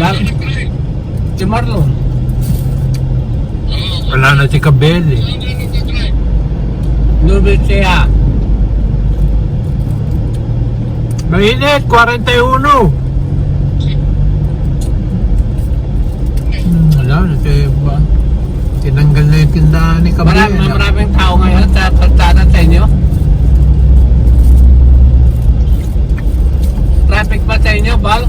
Mal si Marlon. Wala na si Kabel eh. Lubit siya. Mainit, 41. Hmm, wala na siya ba? Tinanggal na yung tindahan ni Kabel. Marami, maraming tao ngayon sa kalsada sa inyo. Traffic ba sa inyo, Bal?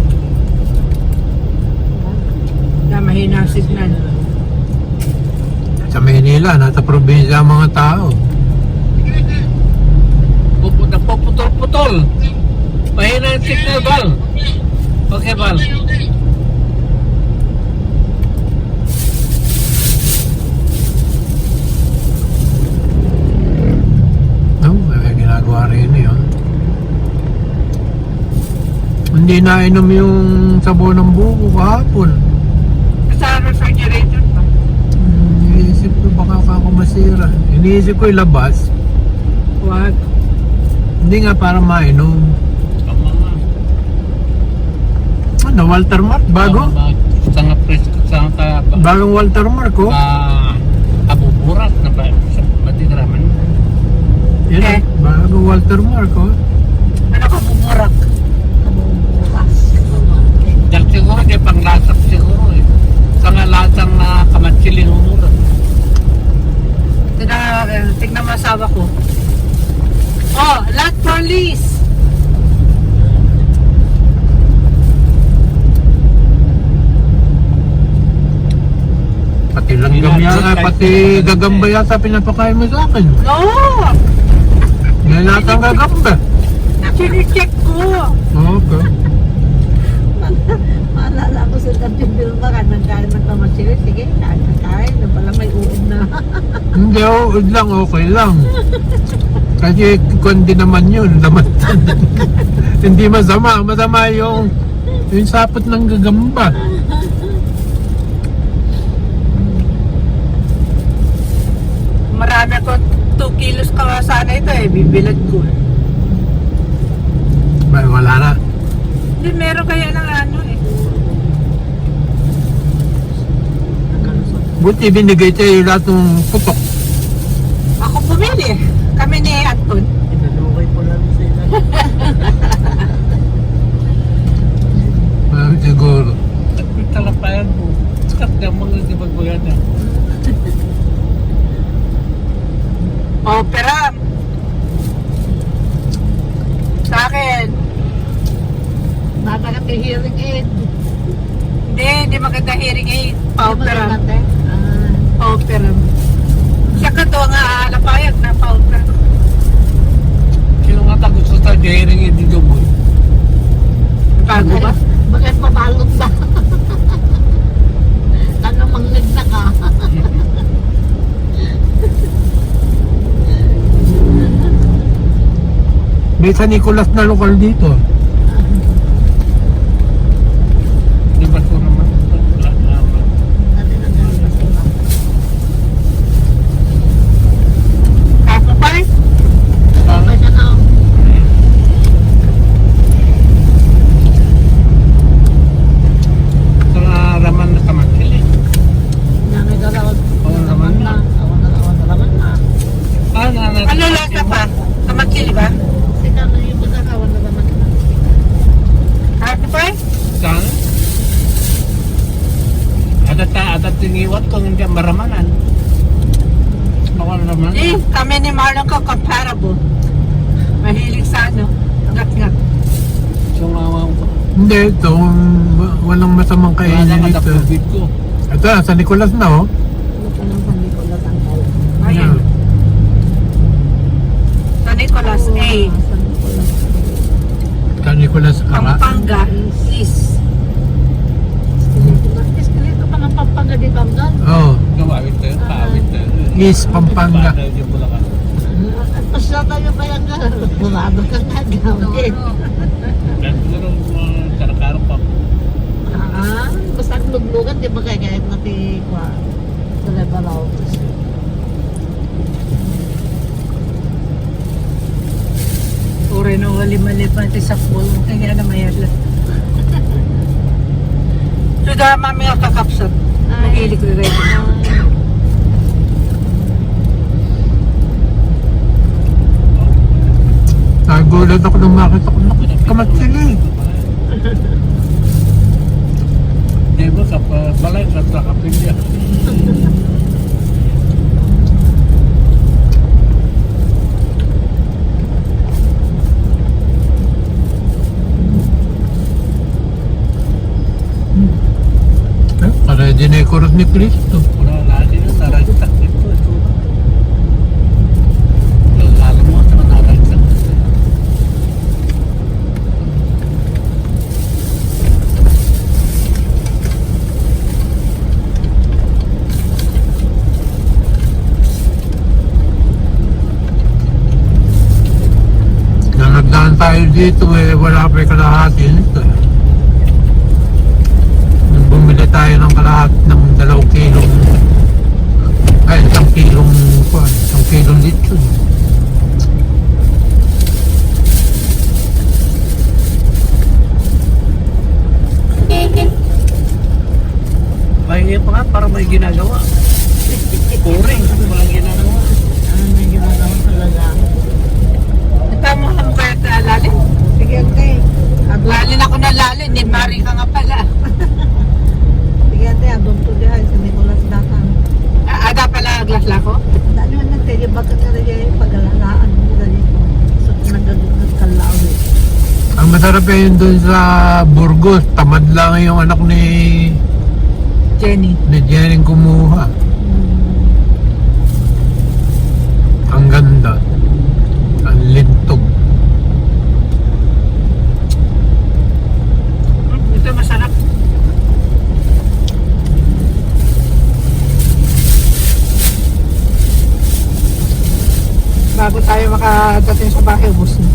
Na mahina ang signal. Sa Maynila, nasa probinsya ang mga tao. Pupu- Nagpuputol-putol. Mahina ang signal, Bal. Okay, Bal. No, may ginagawa rin yun. Hindi na inom yung sabaw ng buko kahapon. Sa refrigerator pa. Iniisip ko baka ako masira. Iniisip ko ilabas. Huwag. Hindi nga para mainom. Ano, Walter Mark? Bago? Sa nga presko, sa nga ka... Bagong Walter Mark, oh. Ka... Kabuburat na ba? Sa Batiraman. Yan, Eh. bagong Walter Mark, oh. Ano ka bumurak? Dahil siguro, di panglasak siguro eh. Sa nga lasang na kamatsiling umura. Tignan, eh, tignan mo asawa ko. Oh, lot for lease. Pati langgam yan, ah, pati gagamba yata pinapakain mo sa akin. No! Yan lahat ang gagamba. Chine-check ko. Okay. Maalala ko sa Captain Vilma ka, nagkain ng kamasiri. Sige, kain na kain. Na pala may uod na. Hindi, oh, lang, okay lang. Kasi kundi naman yun, naman. Hindi masama, masama yung yung sapot ng gagamba. Marami ako 2 kilos ka sana ito eh. Bibilad ko. Ba, Pero kaya lang ano eh. Buti binigay tayo lahat ng putok. Ako pumili. Kami ni Anton. Pinalukay po lang sila. Ah, siguro. At may talapayan mo. Sikat na mga di magbayan na. Opera. Sa akin. Natagat yung hearing aid. Hindi, hindi maganda hearing aid. Pa-opera. Hindi mo Pa-opera. Siya ka to nga alapayag na pa-opera. Sino nga tagot sa tayo, hearing hindi mo. Bago ba? Bakit mabalot ba? ano mangnig na ka? May San Nicolas na lokal dito. Di ba ito naman? Wala naman. Ano na ganun na sila? Ako pa eh. Ano siya na? Sa nga raman na kamakili. Nanay ka raw. Oo naman na. Ako na ako na naman na. Ah, na, na, Ano lasa pa? Kamakili ba? Sika na yung magkakawan na naman na. Ako pa eh. Saan? Ada ta, ada tiniwat kung hindi maramanan. Ako na naman. Eh, kami ni Marlon ko comparable. Mahilig sa ano. Ngat-ngat. So nga ko. Hindi, ito. wa- Walang masamang kainin dito. kadapubid ko. Ito, San Nicolas na oh. Ko lang ang tao? Ayan. Sa Nicolas A. Ko. San Nicolas Ara. Pampanga is. Eskelito pa ng Pampanga di Banggal. Oh, Gawawit tayo, kaawit tayo. East Pampanga. At pasya tayo kaya nga. Murado ka nga gawin. Siguro mga karakaro pa. Ah, basta ang luglugan, di ba kaya kahit nati kwa. Talaga raw. Ure no mali pati sa pool. Kaya na mayala. Mami ako kakapsat. Mahilig ko rin. Nagulat ako nung makita ko. Naku, kamatsili. Di ba sa pa- balay sa Takapilya? Eh, ito naragtak. Nang nagdaan tayo dito eh, wala pa yung kalahati nito. eh. Nung bumili tayo ng kalahati ng dalawang kilong ay isang kilong kuwan, isang kilong lechon. Mahingi pa nga para may ginagawa. Kuring, walang ginagawa. Ah, may ginagawa talaga. Tama ka mo kaya sa lalin? Sige, okay. Adon, Lalin ako na lalin. Ni Mari ka nga pala. sige, ate, adon to di ay sa Nicolas Datang. Ah, Ada pala aglas lako? Dali man nang tege bakit na rin yung pag-alalaan mo dali. So, nagagugat ka lao eh. Ang masarap eh yun doon sa Burgos, tamad lang yung anak ni Jenny. ni Jenny kumuha. Hmm. Ang ganda. Ang lintog. Hmm, Ito masarap. Bago tayo makadating sa bahay, ubos na.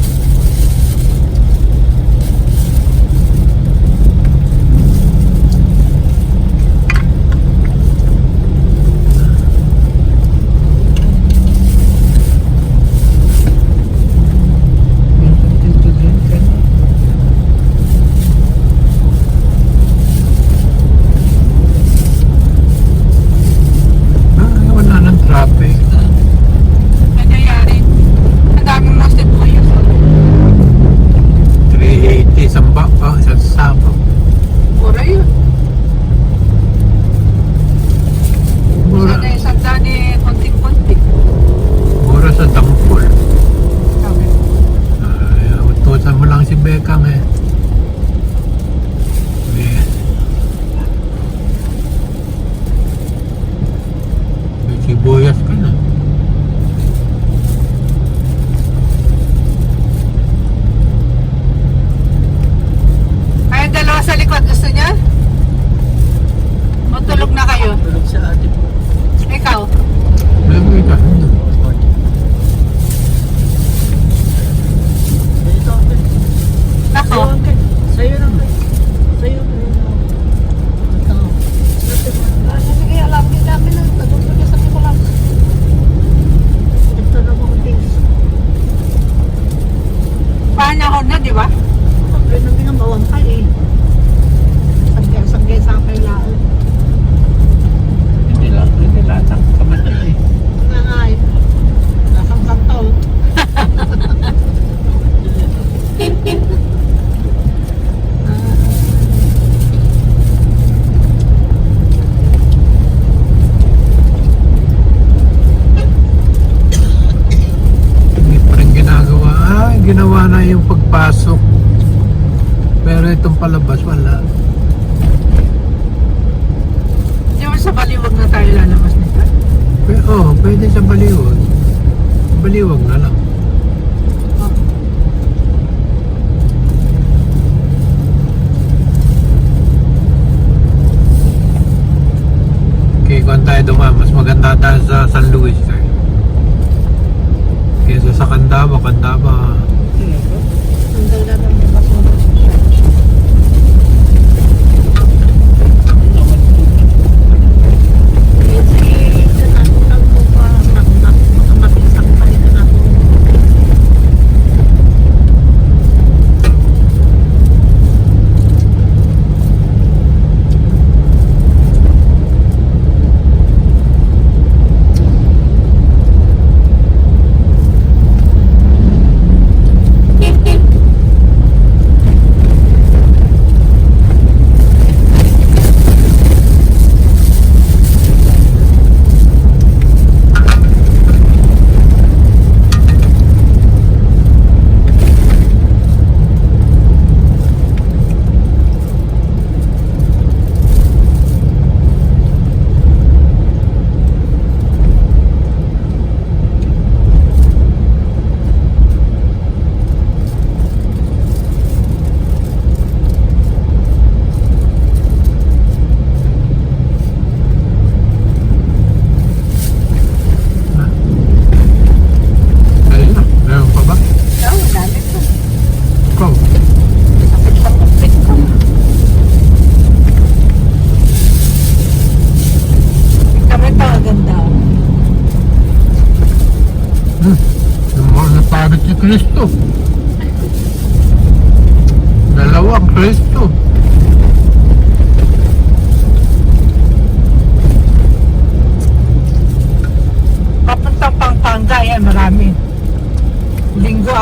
May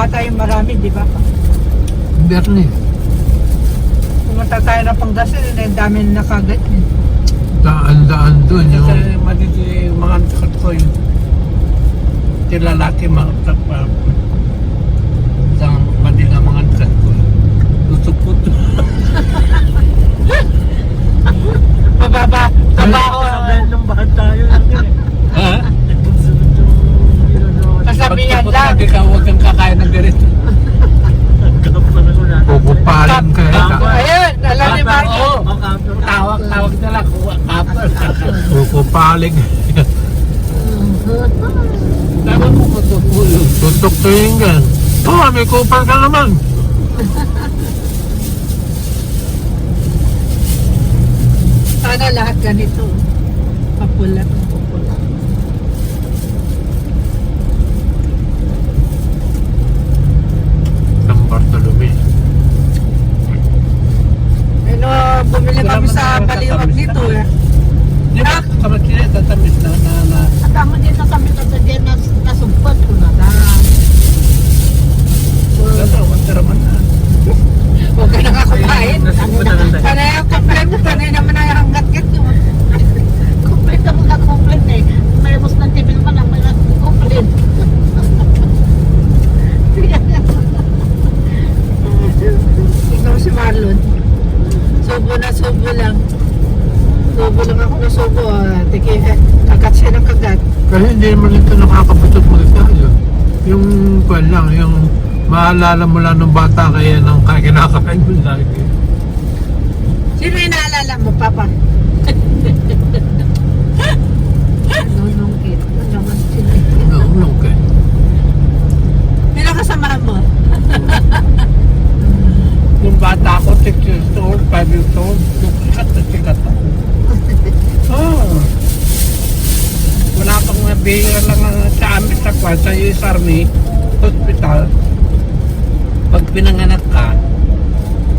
ata yung marami, di ba? Bernie, Pumunta tayo ng Pangasinan, eh, dami na nakagat. eh. daan-daan doon yung... Kasi matiti mga anak ko yun. Ti lalaki mga pa. Isang madila mga anak ko. Tutupot. Pababa, pabaho. nung bakit tayo lang din eh. Ha? Sunod yung Pagtupot lang. lagi ka, huwag kang kakain ng ganito. Na. Pupupaling ka. Ayun, alam ni Marky. Tawag, tawag. Kuha, kapal. Pupupaling. Tawag mo ko yun. Tutok to yung gan. Oh, may kupal ka naman. Sana lahat ganito. Papula. Papula. San Bartolome. Ano, bumili kami sa baliwag nito eh. Di ba? Kapag sila tatamis na na na. At tama din na kami sa dyan na nasumpat ko na lang. Ganda, huwag ka naman na. Huwag ka na lang tayo. Panay ang complain mo, panay naman ang hanggat-gat yun. Complete na mga complete eh. May mas ng TV naman ang mga complete. Subo na subo lang. Subo lang ako na subo. ah. Tiki, kagat siya ng kagat. Kasi hindi naman ito nakakabutot mo tayo. Yung kwan lang, yung maalala mo lang nung bata kaya nang kinakain mo lagi. Sino yung naalala mo, Papa? Nunungkit. Ano okay. Sino kasama mo? Nung bata ako, 6 years old, 5 years old, sikat na sikat ako. Oh. Pang nabihira lang ang sa amin sa kwan, sa US Army Hospital. Pag pinanganak ka,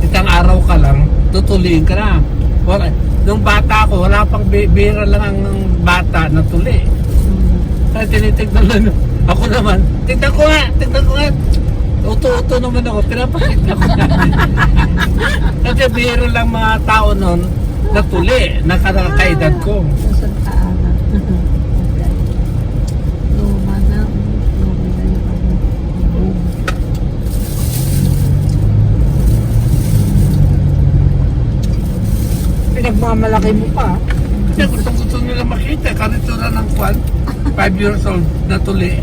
isang araw ka lang, tutuliin ka na. Wala, nung bata ako, wala pang bi- bihira lang ang bata na tuli. Kaya tinitignan lang. Ako naman, tignan ko nga, tignan ko nga. Uto-uto naman ako, pinapakita ko na. Kasi bihira lang mga tao nun na tuli, nakakaedad ko. Sa Santa Ana. Luma na. Luma na yung ano. Boom. Pinagmamalaki mo pa. Kasi gusto gusto nila makita, karitsura ng kwan, 5 years old na tuli.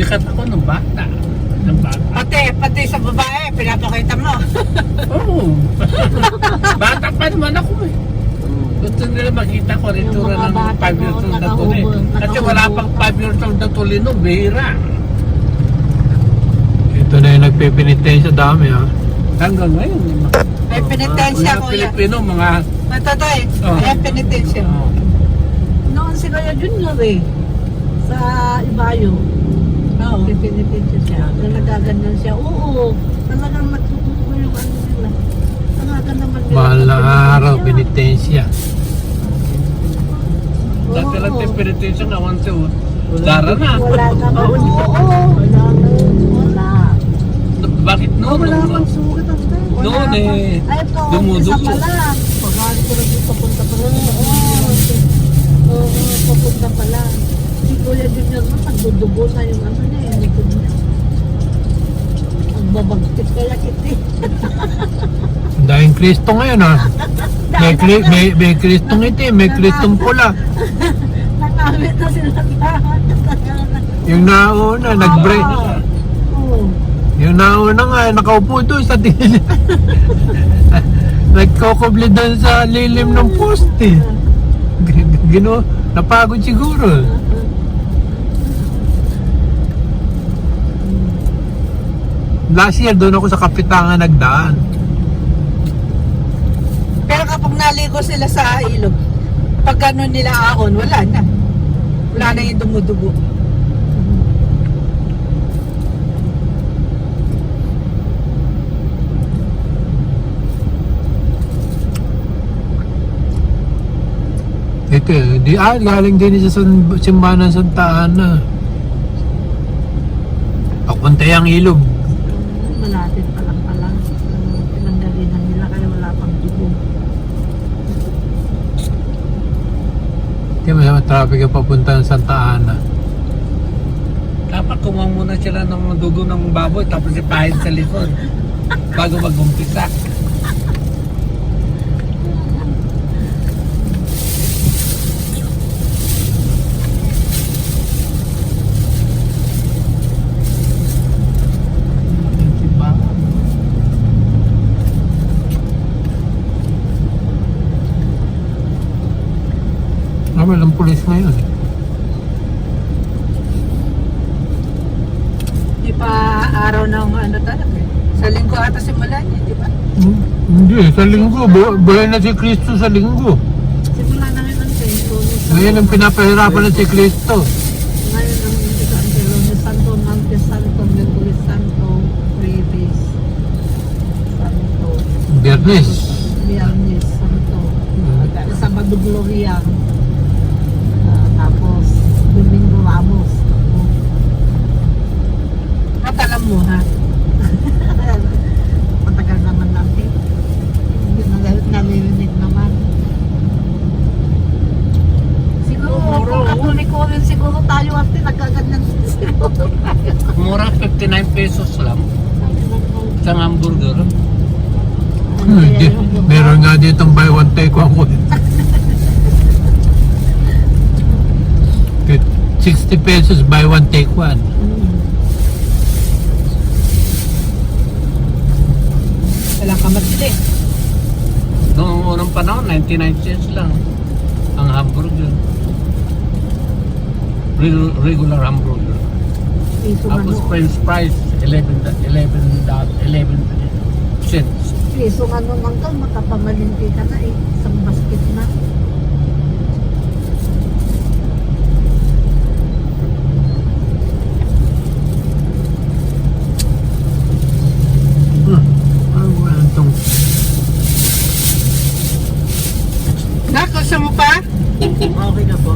Sikat ako nung bata. Nung bata. Pati, pati sa babae, pinapakita mo. Oo. bata pa naman ako eh. Gusto nila makita ko rin ng bata 5 years old na tuli. Kasi wala pang 5 years old na tuli no, bihira. Na nagpipinitensya dami ha. Hanggang ngayon. May penitensya, mga kuya. Pilipino, mga... Matatoy, Oh. penitensya. Oh. Noon si Kuya Junior eh. Sa Ibayo. Oo. Pipinipinti siya. Na nagaganyan siya. Oo. Talagang nagtututo yung ano nila. Talagang naman nila. Mahal na araw, siya. pinitensya. Dati lang Oo. temperature na once a Dara na. Wala naman. Oo. Wala na. Noon? wala kang sugat ang tayo. Noon eh, Ay, ito. dumudugo. Isa pa lang. Pagano ko lang dito papunta pa lang. Oo. Papunta pa lang. Si Kuya Junior mo, nagdudugo na yung ano niya, yung likod niya. Nagbabagtik kaya kiti. Ang Kristo ngayon ha. May, may, may Kristong itim, may Kristong pula. Nangamit na sila lahat. Yung nauna, nag-break. Yung nauna nga, nakaupo doon sa tingin. Nagkokobli doon sa lilim ng poste. Gino, napagod siguro. Last year, doon ako sa Kapitangan nagdaan. Pero kapag naligo sila sa ilog, pag ano nila ahon, wala na. Wala na yung dumudugo. Ito, di, ah, galing din sa San, simbahan ng Santa Ana. Papunta yung ilog. Malapit pa lang pala. Pinanggalingan nila kaya wala pang dugo. Kaya masama traffic yung papunta ng Santa Ana. dapat kumuha muna sila ng dugo ng baboy tapos ipahin sa likod bago mag-umpisa. Pulis ngayon. Di pa araw ng ano talaga. eh. Sa linggo ata simula niya, di ba? Hmm, Hindi, sa linggo. Bu- buhay na si Kristo sa linggo. Simula na ngayon ang tempo. Ngayon ang pinapahirapan na si Kristo. Ngayon ang hindi ka ang Lunes Santo, Martes Santo, Merkulis Santo, Jueves Santo. Biyernes Santo, Hmm. Sabado Gloria, Ah, tapos Domingo Ramos. At alam mo ha, Matagal naman natin. Hindi na nalilinig naman. Siguro, Siguro, kung katulik ko rin siguro tayo ate, nagkaganyan siguro. 99 pesos lang. Isang hamburger. Hmm, di, meron nga ditong buy one take one ko. 60 pesos buy one take one. Walang kamatili. Noong unang panahon, 99 cents lang ang hamburger. Re- regular hamburger. Tapos french fries, 11, da- 11, da- 11 cents. Piso ano man ka, makapamalingki ka na eh. Isang basket na. Hmm. Ano ba itong Nak, gusto mo pa? Okay na po.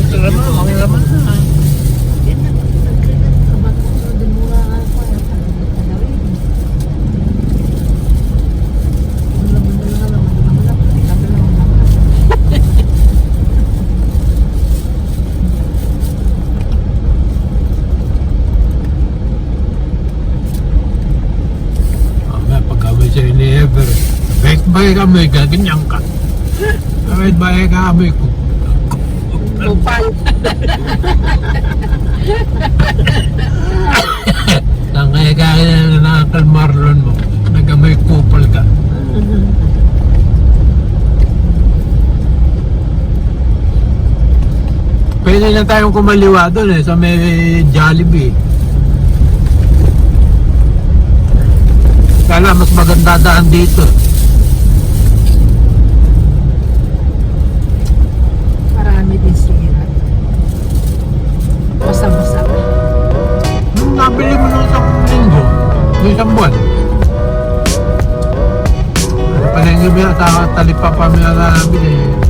Ito naman, okay naman na. Yan na. Nagkailan ka ba? Din mo nga ako. Ay, talawin. Ang laman na lang, laman na naman ako. Ay, sabi lang naman. Mamaya pag-away sa'yo ni Ever, bait ba kami, gaganyan ka. Bait ba kami ko? Kupal. Tangay ka na nakakalmarlon mo, nagamay kupal ka. Pwede na tayong kumaliwa doon eh, sa may Jollibee. Kala mas maganda daan dito. Nung isang buwan. Ano pa rin yung mga sa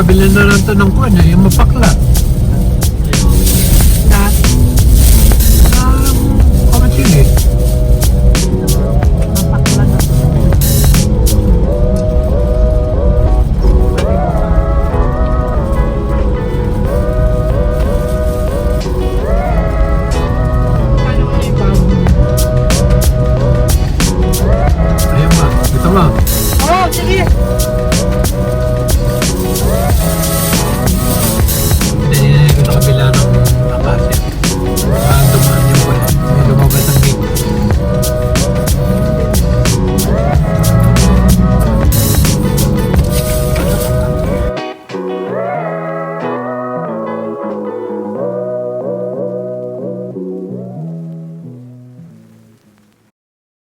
Nakabili na lang to ng kuwan, eh, yung mapakla.